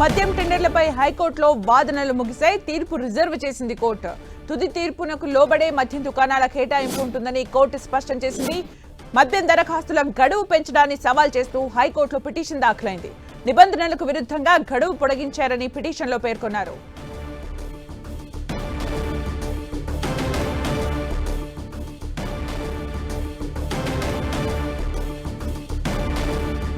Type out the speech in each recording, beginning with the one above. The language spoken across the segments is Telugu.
మద్యం టెండర్లపై హైకోర్టులో వాదనలు ముగిశాయి. తీర్పు రిజర్వ్ చేసింది కోర్టు. తుది తీర్పునకు లోబడే మద్యం దుకాణాల కేటాయింపు ఉంటుందని కోర్టు స్పష్టం చేసింది. మద్యం దరఖాస్తుల గడువు పెంచడాన్ని సవాల్ చేస్తూ హైకోర్టులో పిటిషన్ దాఖలైంది. నిబంధనలకు విరుద్ధంగా గడువు పొడిగించారని పిటిషన్లో పేర్కొన్నారు.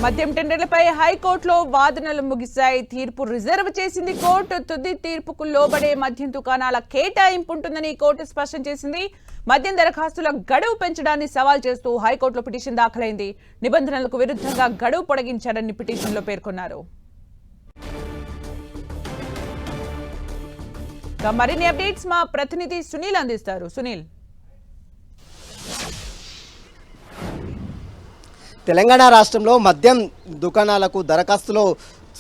మద్యం టెండర్లపై హైకోర్టులో వాదనలు ముగిశాయి. తీర్పు రిజర్వ్ చేసింది కోర్టు. తుది తీర్పుకు లోబడే మద్యం దుకాణాల కేటాయింపు ఉంటుందని కోర్టు స్పష్టం చేసింది. మద్యం దరఖాస్తుల గడువు పెంచడాన్ని సవాల్ చేస్తూ హైకోర్టులో పిటిషన్ దాఖలైంది. నిబంధనలకు విరుద్ధంగా గడువు పొడిగించారని పిటిషన్లో పేర్కొన్నారు. మరిన్ని అప్డేట్స్ మా ప్రతినిధి సునీల్ అందిస్తారు. సునీల్. తెలంగాణ రాష్ట్రంలో మద్యం దుకాణాలకు దరఖాస్తులో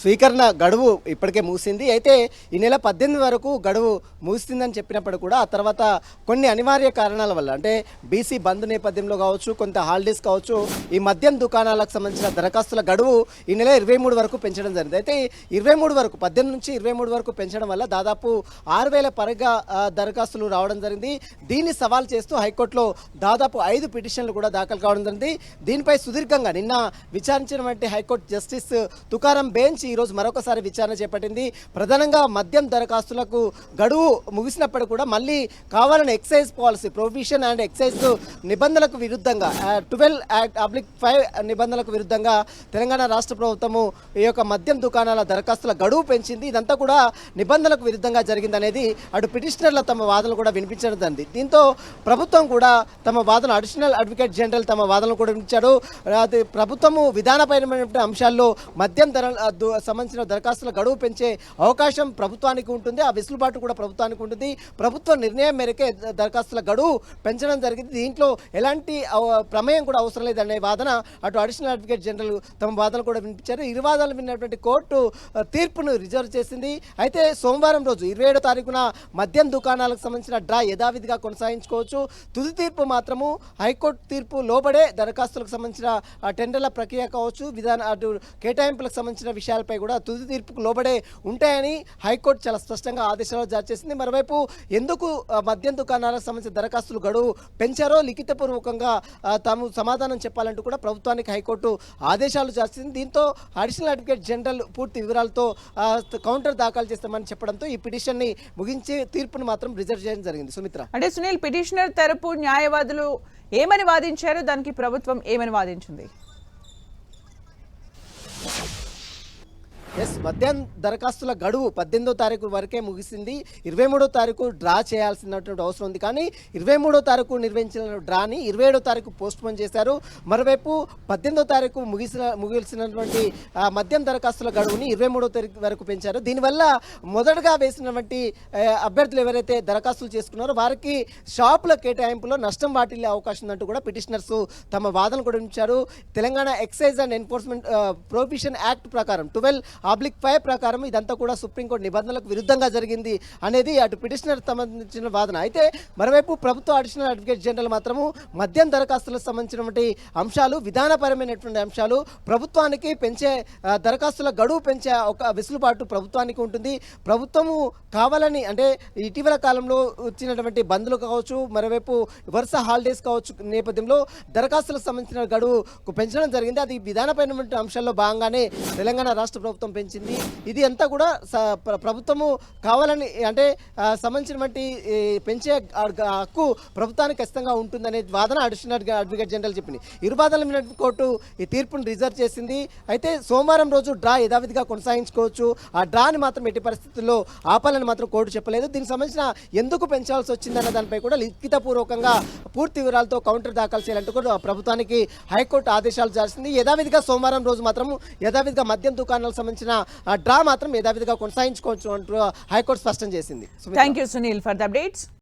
స్వీకరణ గడువు ఇప్పటికే మూసింది అయితే ఈ నెల పద్దెనిమిది వరకు గడువు మూసిందని చెప్పినప్పుడు కూడా ఆ తర్వాత కొన్ని అనివార్య కారణాల వల్ల అంటే బీసీ బంద్ నేపథ్యంలో కావచ్చు కొంత హాలిడేస్ కావచ్చు ఈ మద్యం దుకాణాలకు సంబంధించిన దరఖాస్తుల గడువు ఈ నెల ఇరవై మూడు వరకు పెంచడం జరిగింది. అయితే ఇరవై మూడు వరకు పద్దెనిమిది నుంచి ఇరవై మూడు వరకు పెంచడం వల్ల దాదాపు ఆరు వేల పరగా దరఖాస్తులు రావడం జరిగింది. దీన్ని సవాల్ చేస్తూ హైకోర్టులో దాదాపు ఐదు పిటిషన్లు కూడా దాఖలు కావడం జరిగింది. దీనిపై సుదీర్ఘంగా నిన్న విచారించినటువంటి high court justice Tukaram bench ఈరోజు మరొకసారి విచారణ చేపట్టింది. ప్రధానంగా మద్యం దరఖాస్తులకు గడువు ముగిసినప్పుడు కూడా మళ్ళీ కావాలని excise policy provision and excise నిబంధనలకు విరుద్ధంగా ట్వెల్వ్ యాక్ట్ అబ్లిక్ ఫైవ్ నిబంధనలకు విరుద్ధంగా తెలంగాణ రాష్ట్ర ప్రభుత్వము ఈ యొక్క మద్యం దుకాణాల దరఖాస్తుల గడువు పెంచింది. ఇదంతా కూడా నిబంధనలకు విరుద్ధంగా జరిగిందనేది అటు పిటిషనర్ల తమ వాదనలు కూడా వినిపించడం జరిగింది. దీంతో ప్రభుత్వం కూడా తమ వాదన అడిషనల్ అడ్వకేట్ జనరల్ తమ వాదనలు కూడా వినిపించాడు అది ప్రభుత్వము విధానపరమైనటువంటి అంశాల్లో మద్యం ధర సంబంధించిన దరఖాస్తుల గడువు పెంచే అవకాశం ప్రభుత్వానికి ఉంటుంది. ఆ వెసులుబాటు కూడా ప్రభుత్వానికి ఉంటుంది. ప్రభుత్వ నిర్ణయం మేరకే దరఖాస్తుల గడువు పెంచడం జరిగింది. దీంట్లో ఎలాంటి ప్రమేయం కూడా అవసరం లేదనే వాదన అటు అడిషనల్ అడ్వకేట్ జనరల్ తమ వాదనలు కూడా వినిపించారు. ఇరు వాదనలు విన్నటువంటి కోర్టు తీర్పును రిజర్వ్ చేసింది. అయితే సోమవారం రోజు ఇరవై ఏడో తారీఖున మద్యం దుకాణాలకు సంబంధించిన డ్రా యథావిధిగా కొనసాగించుకోవచ్చు. తుది తీర్పు మాత్రము హైకోర్టు తీర్పు లోబడే దరఖాస్తులకు సంబంధించిన టెండర్ల ప్రక్రియ కావచ్చు విధాన అటు కేటాయింపులకు సంబంధించిన అంశాలపై కూడా తుది తీర్పుకు లోబడే ఉంటాయని హైకోర్టు చాలా స్పష్టంగా ఆదేశాలు జారీ చేసింది. మరోవైపు ఎందుకు మద్యం దుకాణాలకు సంబంధించిన దరఖాస్తులు గడువు పెంచారో లిఖితపూర్వకంగా తాము సమాధానం చెప్పాలంటూ కూడా ప్రభుత్వానికి హైకోర్టు ఆదేశాలు జారీ చేసింది. దీంతో అడిషనల్ అడ్వకేట్ జనరల్ పూర్తి వివరాలతో కౌంటర్ దాఖలు చేస్తామని చెప్పడంతో ఈ పిటిషన్ని ముగించి తీర్పును మాత్రం రిజర్వ్ చేయడం జరిగింది. సుమిత్ర. అంటే సునీల్ పిటిషనర్ తరపు న్యాయవాదులు ఏమని వాదించారు? దానికి ప్రభుత్వం ఏమని వాదించింది? ఎస్ మద్యం దరఖాస్తుల గడువు పద్దెనిమిదో తారీఖు వరకే ముగిసింది. ఇరవై మూడో తారీఖు డ్రా చేయాల్సినటువంటి అవసరం ఉంది. కానీ ఇరవై మూడో తారీఖు నిర్వహించిన డ్రాని ఇరవై ఏడో తారీఖు పోస్ట్ పోన్ చేశారు. మరోవైపు పద్దెనిమిదో తారీఖు ముగిసిన ముగిసినటువంటి మద్యం దరఖాస్తుల గడువుని ఇరవై మూడో తారీఖు వరకు పెంచారు. దీనివల్ల మొదటగా వేసినటువంటి అభ్యర్థులు ఎవరైతే దరఖాస్తులు చేసుకున్నారో వారికి షాపుల కేటాయింపులో నష్టం వాటిల్లే అవకాశం ఉందంటూ కూడా పిటిషనర్స్ తమ వాదన కూడా ఉంచారు Telangana excise and enforcement prohibition act ప్రకారం ట్వెల్వ్ ఆబ్లిక్ ఫైవ్ ప్రకారం ఇదంతా కూడా సుప్రీంకోర్టు నిబంధనలకు విరుద్ధంగా జరిగింది అనేది అటు పిటిషనర్ సంబంధించిన వాదన. అయితే మరోవైపు ప్రభుత్వ అడిషనల్ అడ్వకేట్ జనరల్ మాత్రము మద్యం దరఖాస్తులకు సంబంధించినటువంటి అంశాలు విధానపరమైనటువంటి అంశాలు ప్రభుత్వానికి పెంచే దరఖాస్తుల గడువు పెంచే ఒక వెసులుబాటు ప్రభుత్వానికి ఉంటుంది. ప్రభుత్వము కావాలని అంటే ఇటీవల కాలంలో వచ్చినటువంటి బంద్లు కావచ్చు మరోవైపు వరుస హాలిడేస్ కావచ్చు నేపథ్యంలో దరఖాస్తులకు సంబంధించిన గడువు పెంచడం జరిగింది. అది విధానపరమైన అంశాల్లో భాగంగానే తెలంగాణ రాష్ట్ర ప్రభుత్వం పెంచింది. ఇది అంతా కూడా ప్రభుత్వము కావాలని అంటే సంబంధించినటువంటి పెంచే హక్కు ప్రభుత్వానికి ఖచ్చితంగా ఉంటుందనే వాదన అడిషనల్ అడ్వకేట్ జనరల్ చెప్పింది. ఇరు వాదనల కోర్టు ఈ తీర్పును రిజర్వ్ చేసింది. అయితే సోమవారం రోజు డ్రా యథావిధిగా కొనసాగించుకోవచ్చు. ఆ డ్రాని మాత్రం ఎట్టి పరిస్థితుల్లో ఆపాలని మాత్రం కోర్టు చెప్పలేదు. దీనికి సంబంధించిన ఎందుకు పెంచాల్సి వచ్చిందన్న దానిపై కూడా లిఖితపూర్వకంగా పూర్తి వివరాలతో కౌంటర్ దాఖలు చేయాలంటూ కూడా ప్రభుత్వానికి హైకోర్టు ఆదేశాలు జారింది యథావిధిగా సోమవారం రోజు మాత్రం యథావిధిగా మద్యం దుకాణాలకు సంబంధించిన సంబంధించిన డ్రా మాత్రం యథావిధిగా కొనసాగించుకోవచ్చు అంటూ హైకోర్టు స్పష్టం చేసింది. Thank you Sunil for the updates